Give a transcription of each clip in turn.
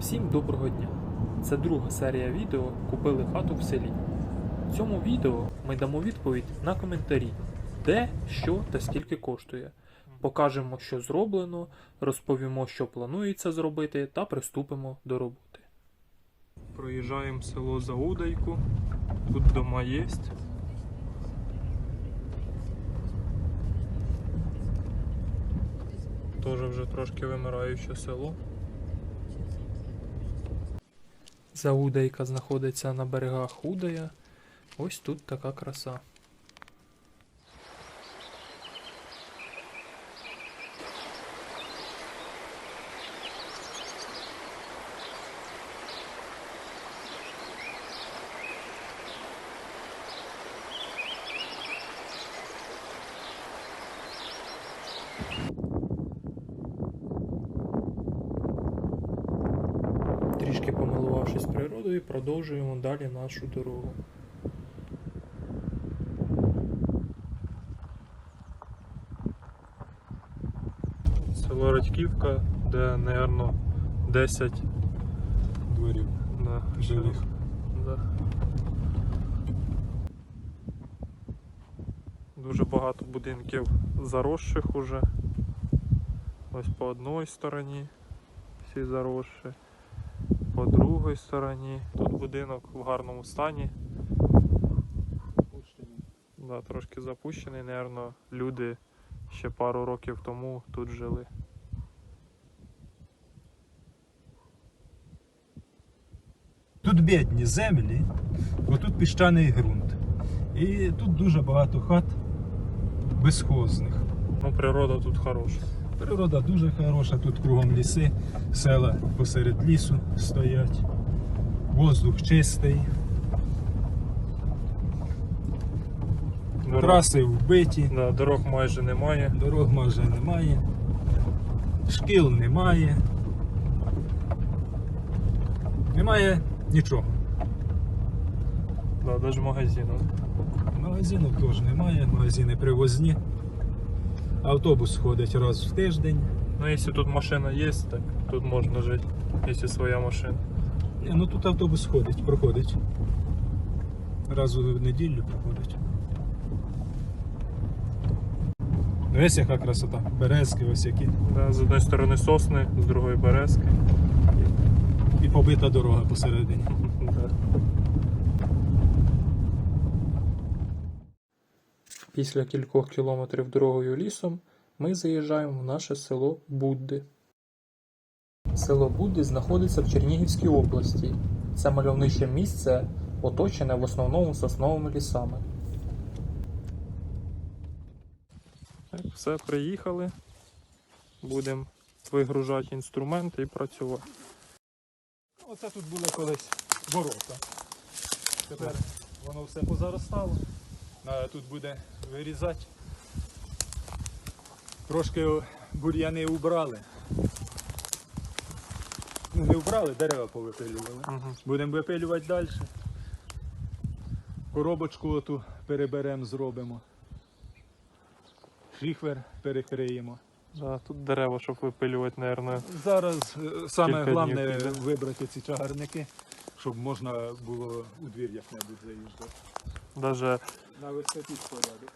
Всім доброго дня! Це друга серія відео Купили хату в селі. В цьому відео ми дамо відповідь на коментарі, де, що та скільки коштує. Покажемо, що зроблено, розповімо, що планується зробити, та приступимо до роботи. Проїжджаємо село Заудайку. Тут дома є. Теж вже трошки вимираюче село. Заудайка знаходиться на берегах Удая. Ось тут така краса. Трішки помилувавшись природою, продовжуємо далі нашу дорогу. Село Радьківка, де, напевно, 10 дворів да, жилих. Да. Дуже багато будинків заросших уже. Ось по одній стороні всі заросші, по другій стороні. Тут будинок в гарному стані. Да, трошки запущений, напевно, люди ще пару років тому тут жили. Тут бідні землі, бо тут піщаний ґрунт. І тут дуже багато хат безхозних. Ну, природа тут хороша. Природа дуже хороша, тут кругом ліси, села посеред лісу стоять. Воздух чистий, Дорог, траси вбиті, да, дорог майже немає. дорог майже немає, шкіл немає. Немає нічого. Да, навіть магазину. Магазинів теж немає, магазини привозні. Автобус ходить раз в тиждень. Ну, якщо тут машина є, так тут можна жити, якщо своя машина. Ні, ну тут автобус ходить, проходить. Раз у неділю проходить. Ось яка красота. Березки ось які. Да, з одної сторони сосни, з другої березки. І побита дорога посередині. Да. Після кількох кілометрів дорогою лісом ми заїжджаємо в наше село Будди. Село Будди знаходиться в Чернігівській області. Це мальовниче місце, оточене в основному сосновими лісами. Так, все, приїхали. Будемо вигружати інструменти і працювати. Оце тут були колись ворота. Тепер воно все позаростало. Треба тут буде вирізати. Трошки бур'яни убрали. Ну, не убрали, дерева повипилювали. Угу. Будемо випилювати далі. Коробочку оту переберемо, зробимо. Шифер перекриємо. Да, тут дерева, щоб випилювати, мабуть. Зараз е, саме головне вибрати ці чагарники, щоб можна було у двір як-небудь заїжджати. Даже На висоті порядок.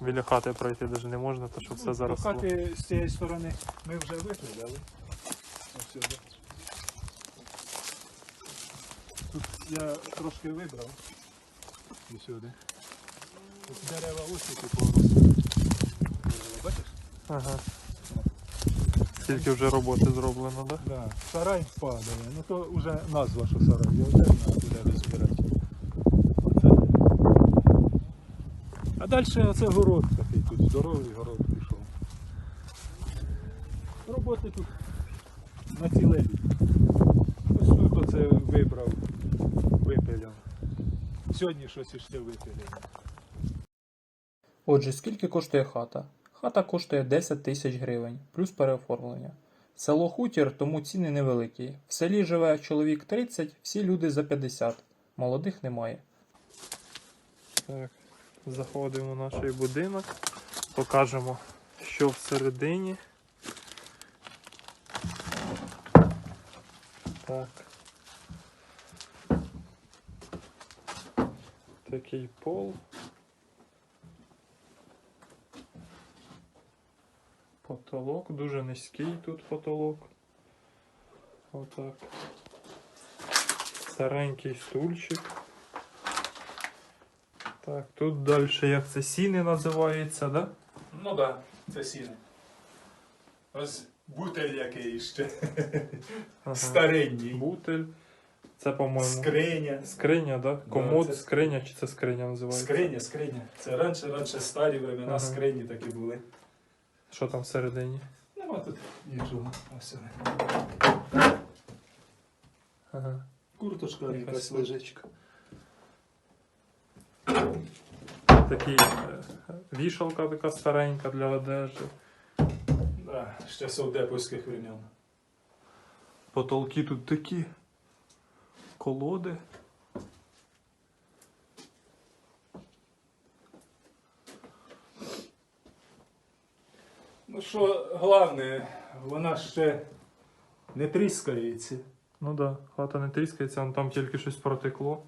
біля хати пройти даже не можна, то що все заросло. Ну, Хати з цієї сторони ми вже. Ось сюди. Тут я трошки вибрав. І сюди. Тут дерева ось які поросли. Бачиш? Ага. Скільки вже роботи зроблено, да? Да. Сарай падає. Ну то вже назва, що сарай. Його теж треба буде розбирати. Оце. А далі оце город такий тут. Здоровий город пішов. Роботи тут на ціле. Ось тут оце вибрав, випиляв. Сьогодні щось іще випиляв. Отже, скільки коштує хата? Хата коштує 10 тисяч гривень, плюс переоформлення. Село Хутір, тому ціни невеликі. В селі живе чоловік 30, всі люди за 50. Молодих немає. Так, заходимо в наш будинок, покажемо, що всередині. Так. Такий пол. Потолок, дуже низький тут потолок. Отак. Старенький стульчик. Так, тут далі як це сіни називається, да? Ну так, да, це сіни. Ось бутель який ще. Ага. Старенький. Бутель. Це, по-моєму, Скриня. скриня, да? Комод, це- скриня, чи це скриня називається? Скриня, скриня. Це раніше, раніше старі времена Ага. скрині такі були. Що там всередині? Нема тут нічого. Ось. Ага. Курточка якась лежечка. Такі е, вішалка така старенька для одежі. Да, ще совдеповських времен. Потолки тут такі. Колоди. Ну що, головне, вона ще не тріскається. Ну да, хата не тріскається, там тільки щось протекло.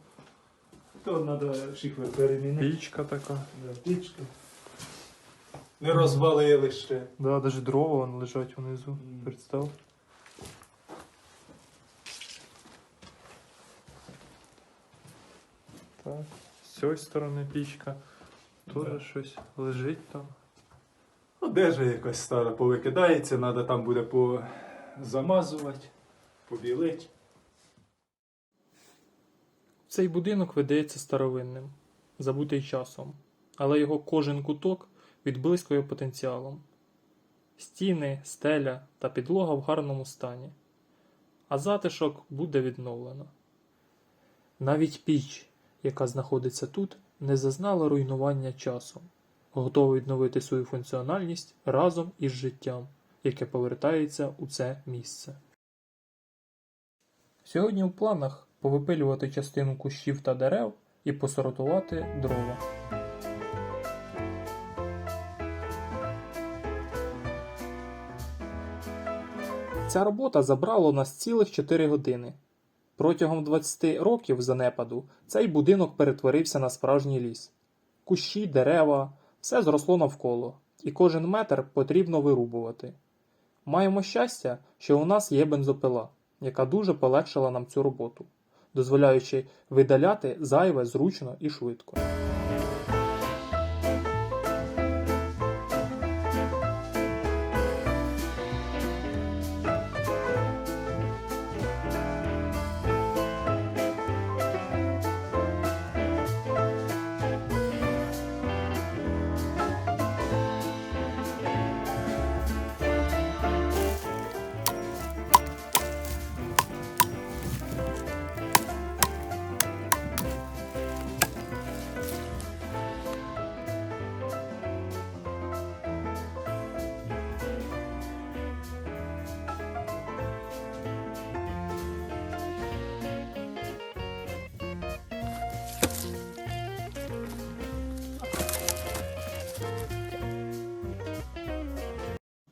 То треба шифер перемінити. Пічка така. Да, Пічка. Не розвалили ще. Да, навіть дрова вон лежать внизу. Мгм. Представ. Так, з цієї сторони пічка. Тут Да. щось лежить там. Одежа якась стара повикидається, треба там буде позамазувати, побілити. Цей будинок видається старовинним, забутий часом, але його кожен куток відблискує потенціалом. Стіни, стеля та підлога в гарному стані, а затишок буде відновлено. Навіть піч, яка знаходиться тут, не зазнала руйнування часом, готова відновити свою функціональність разом із життям, яке повертається у це місце. Сьогодні в планах повипилювати частину кущів та дерев і посортувати дрова. Ця робота забрала у нас цілих 4 години. Протягом 20 років занепаду цей будинок перетворився на справжній ліс. Кущі, дерева, все зросло навколо, і кожен метр потрібно вирубувати. Маємо щастя, що у нас є бензопила, яка дуже полегшила нам цю роботу, дозволяючи видаляти зайве зручно і швидко.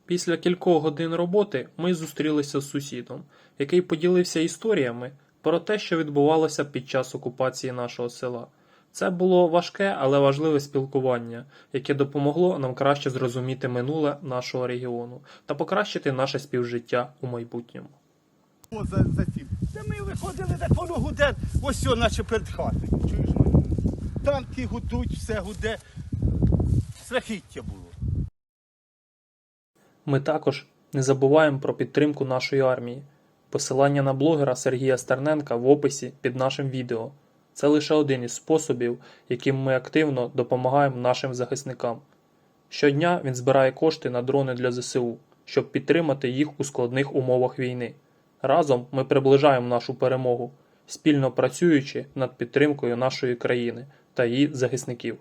Після кількох годин роботи ми зустрілися з сусідом, який поділився історіями про те, що відбувалося під час окупації нашого села. Це було важке, але важливе спілкування, яке допомогло нам краще зрозуміти минуле нашого регіону та покращити наше співжиття у майбутньому. За, за. Та ми виходили, де воно гуде, ось що, наче перед хатою. Чуєш мене? Танки гудуть, все гуде. Страхіття було. Ми також не забуваємо про підтримку нашої армії. Посилання на блогера Сергія Стерненка в описі під нашим відео. Це лише один із способів, яким ми активно допомагаємо нашим захисникам. Щодня він збирає кошти на дрони для ЗСУ, щоб підтримати їх у складних умовах війни. Разом ми приближаємо нашу перемогу, спільно працюючи над підтримкою нашої країни та її захисників.